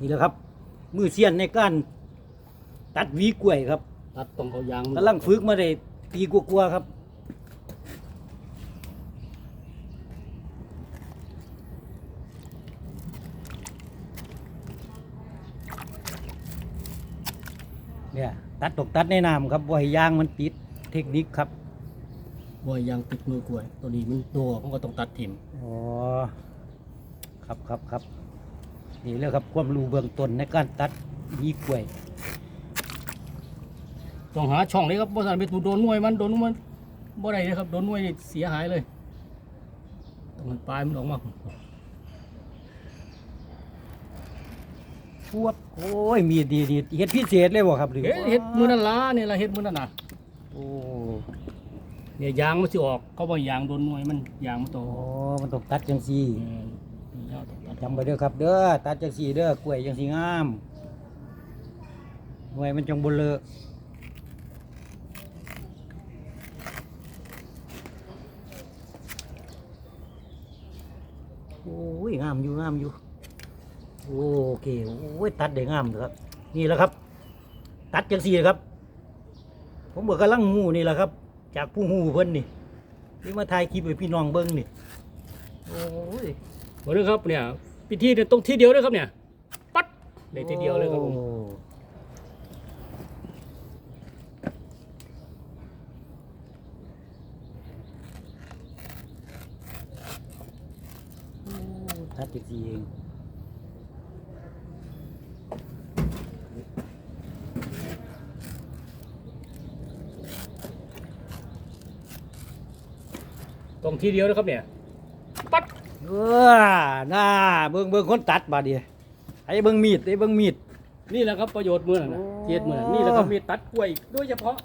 นี่แหละครับ มือเสียนในการตัดหวีกล้วยครับตัดตรงเขายางมันกำลังฝึกมาได้ปีกว่าๆครับ เนี่ยตัดตกตัดในน้ำครับว่าให้ยางมันติดเทคนิคครับบ่อยยางติดมือกล้วย ตัวนี้มันตัวมันก็ต้องตัดถิ่มอ๋อครับครับครับ นี่เลยครับความรู้เบื้องต้นในการตัดหวีกล้วยต้องหาช่องเลยครับบ่ซั่นไปถูกโดนหน่วยมันโดนมันบ่ได้เลยครับโดนหน่วยนี่เสียหายเลยต้องมันปลายมันออกมาพวดโอ้ยมีดีดีเฮ็ดพิเศษเลยบ่ครับหรือเฮ็ดเฮ็ดมื้อนั้นล่ะนี่ล่ะเฮ็ดมื้อนั้นน่ะโอ้เนี่ยยางมันสิออกเขาบ่ายางโดนหน่วยมันยางมันโตโอ้มันต้องตัดจังซี่ จำไว้เด้อครับเด้อตัดจังซี่เด้อกล้วยจังซี่งามหวยมันจงบ่เลอะโอ้ยงามอยู่งามอยู่โอเคโอ้ยตัดได้งามเลยครับ นี่แหละครับ ตัดจังซี่ครับ ผมเบิกกำลังหูนี่แหละครับ จากผู้หูเพิ่นนี่นี่มาถ่ายคลิปให้พี่น้องเบิ่งนี่โอ้ย บ่เด้อครับเนี่ยพิธีเนี่ยต้องทีเดียวเด้อครับเนี่ยปัดได้ทีเดียวเลยครับผมโอ้โอ้ตัดจังซี่เองต้องทีเดียวนะครับเนี่ยปัด เออน่าเบิ่งเบิ่งคนตัดบาดเดียไอ้เบิ่งมีดไอ้เบิ่งมีด นี่แหละครับประโยชน์เมือนั่นนะเกียรติมือนั่นนี่แหละครับมีตัดกล้วยโดยเฉพาะ